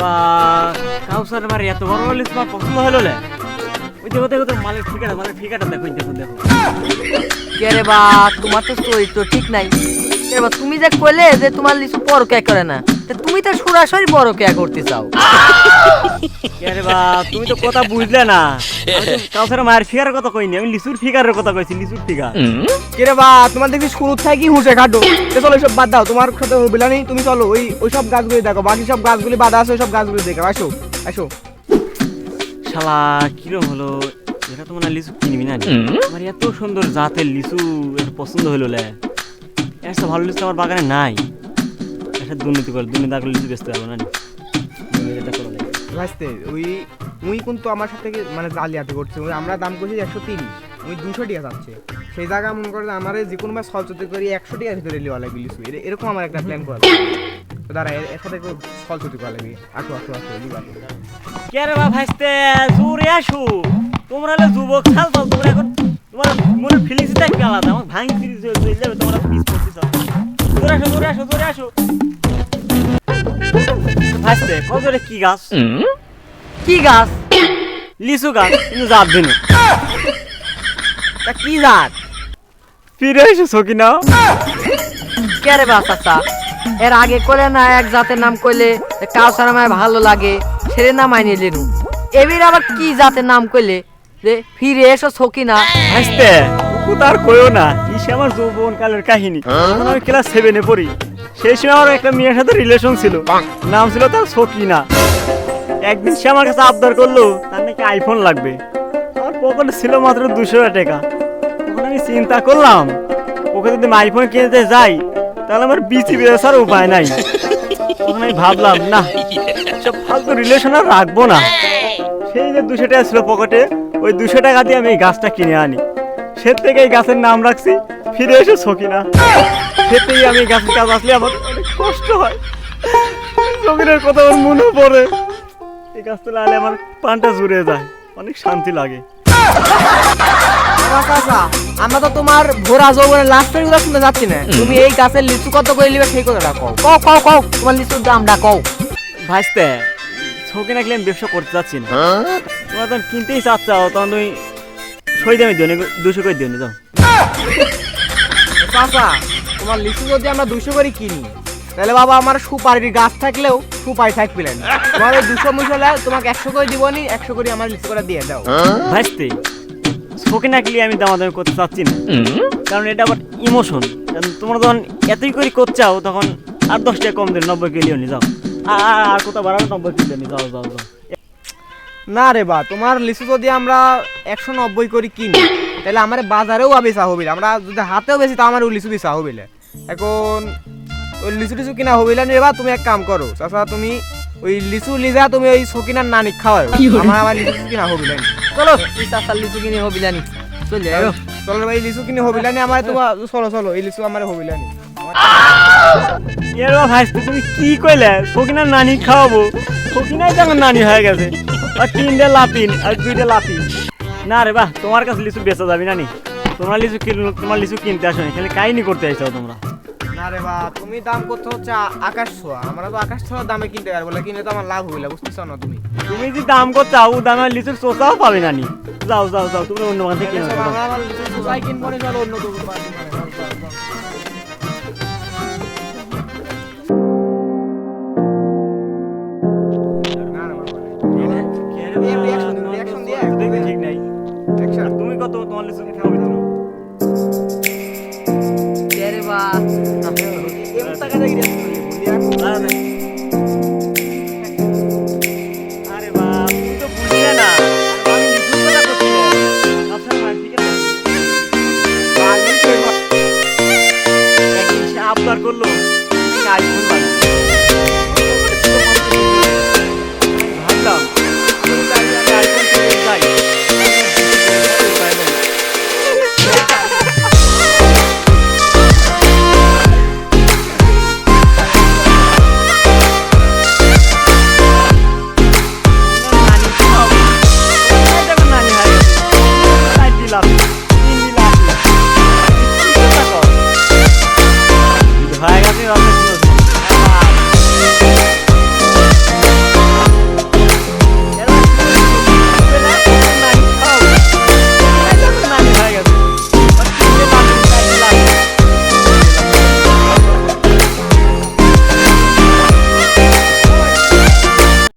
বা, কাউসার মারি, এত বড় হলে তোমার পছন্দ হলো লে। ওই দেখো দেখো তোর মালের ঠিকানা মালের ঠিকানা দেখো দেখো দেখো। কে বা, তোমার তো চরিত্র ঠিক নাই। এবার তুমি যে কইলে যে তোমার লিচু পরকে করে না। তা তুমি তো সরাসরি পরকে করতে চাও? আরে তুমি তো কথা বুঝলে না। আমি কাউসার মায়ের ফিগারের কথা কইনি আমি লিচুর ফিগারের কথা কইছি লিচুর ফিগার। কিরে বা তোমার দেখছি শুরু থেকে হুঁচে খাটো? তো চলো সব বাদ দাও তোমার সাথে হবিলা নেই তুমি চলো ওই ওই সব গাছগুলি দেখো বাকি সব গাছগুলি বাধা আছে ওই সব গাছগুলি দেখো আসো আসো। শালা কিরম হলো? এটা তো মনে হয় লিচু কিনবি না আমার এত সুন্দর জাতের লিচু এটা পছন্দ হলো লে। একটা ভালো লিচু আমার বাগানে নাই। একটা দুর্নীতি করে দুর্নীতি না করলে ভাসতে ওই উই কিন্তু আমার সাথে মানে জালিয়াতি করছে। ওই আমরা দাম করছি একশো তিরিশ ওই দুশো টাকা যাচ্ছে সেই জায়গা মনে করে আমার যে কোনো মাস সলচতে করি একশো টাকার ভিতরে লিওয়া লাগবে লিচু এরকম আমার একটা প্ল্যান করা তো দাঁড়া এর সাথে সলচতি করা লাগবে। আসো আসো আসো লিবা কে রে বা ভাইস্তে জোরে আসো। তোমরা হলে যুবক তোমরা এখন তোমার মনে ফিলিংসটা একটু আলাদা। আমার ভাঙি ফিলিংস হয়ে যাবে তোমরা পিস করতেছ জোরে আসো জোরে আসো জোরে আসো। ভাইস্তে কজরে কি গাছ? কি গাছ? লিচু গাছ কিন্তু জাত দিন তা কি জাত? ফিরে এসো সকিনা কে রে বা চাচা এর আগে না এক জাতের নাম কইলে কাউসার আমায় ভালো লাগে সেরে নাম আইনি লেনু এবার আবার কি জাতের নাম কইলে? যে ফিরে এসো সকিনা ভাইস্তে ও তার কইও না ইসে আমার যৌবন কালের কাহিনী আমি ক্লাস সেভেনে পড়ি। সেই সময় আমার একটা মেয়ের সাথে রিলেশন ছিল। নাম ছিল তার সকিনা। একদিন সে আমার কাছে আবদার করল তার নাকি আইফোন লাগবে। আমার পকেটে ছিল মাত্র দুশো টাকা। তখন আমি চিন্তা করলাম ওকে যদি আইফোন কিনতে যাই তাহলে আমার বিচি বেসার উপায় নাই। তখন আমি ভাবলাম না সব ফালতু রিলেশন আর রাখব না। সেই যে দুশো টাকা ছিল পকেটে ওই দুশো টাকা দিয়ে আমি এই গাছটা কিনে আনি। সে থেকে এই গাছের নাম রাখছি ফিরে এসে সকিনা। সেতেই আমি গাছের কাজ আসলে আমার অনেক কষ্ট হয়। সকিনের কথা আমার মনে পড়ে। এই গাছটা লাগালে আমার পানটা জুড়ে যায়। অনেক শান্তি লাগে। আমরা তো তোমার ভোরা যৌবনের লাস্টের কথা শুনতে যাচ্ছি না। তুমি এই গাছের লিচু কত করে নিবে সেই কথাটা কও। কও কও কও তোমার লিচুর দামটা কও। ভাইস্তে সকিনা কিনে আমি ব্যবসা করতে চাচ্ছি না। তোমরা তখন কিনতেই চাচ্ছাও তখন তুমি সই দামে দিও দুশো করে দিও নি যাও। চাচা তোমার লিচু যদি আমরা দুশো করে কিনি তাহলে বাবা আমার সুপারির গাছ থাকলেও সুপারি থাকবে না তোমার ওই দুশো মুশলে তোমাকে একশো করে দিবনি একশো করে আমার লিচু করে দিয়ে দাও। ভাইস্তে সকিনা কিনে আমি দামাদামি করতে চাচ্ছি না। কারণ এটা আবার ইমোশন। তোমরা যখন এতই করে করছাও তখন আর দশ টাকা কম দিন নব্বই কিলো নি যাও। আর কোথাও বাড়াবে? নব্বই কিলো নি যাও যাও যাও। না রে বা তোমার লিচু যদি আমরা একশো নব্বই করে কিনি তাহলে আমার বাজারেও বেচা হবে না। আমরা যদি হাতেও বেশি তা আমার লিচু বেচা হবে না। এখন ওই লিচু টিচু কিনা হবে না রে বা তুমি এক কাম করো চাচা তুমি ওই লিচু লিজা তুমি ওই সকিনার নানি খাওয়াও। আমার আমার লিচু কিনা হবে না। চলো এই চাচার লিচু কিনে হবিলানি চলে যাও চলো। ভাই লিচু কিনে হবে না আমার তোমার চলো চলো এই লিচু আমার হবে না। এর ভাইস্তে তুমি কি কইলে? সকিনার নানি খাওয়াবো। সকিনাই তো আমার নানি হয়ে গেছে। আর তিনটে লাতিন আর দুইটা লাতিন। না রে বাহ তোমার কাছে লিচু বেচা যাবি না নি? তোমার লিচু কিন তোমার লিচু কিনতে আসো খালি কাহিনী করতে আইছো তোমরা। না রে বা তুমি দাম করতে হচ্ছে আকাশ ছোঁয়া। আমরা তো আকাশ ছোঁয়া দামে কিনতে পারব না কিনলে তো আমার লাভ না বুঝতেছ না তুমি? তুমি যে দাম করছ ও দামে লিচুর চোচাও পাবে না নি। যাও যাও যাও তুমি অন্য মাঝে কিনো। আমরা লিচু চোষাই কিনবো না, অন্য দোকানে পার্টি মানে, চলো, চলো, con los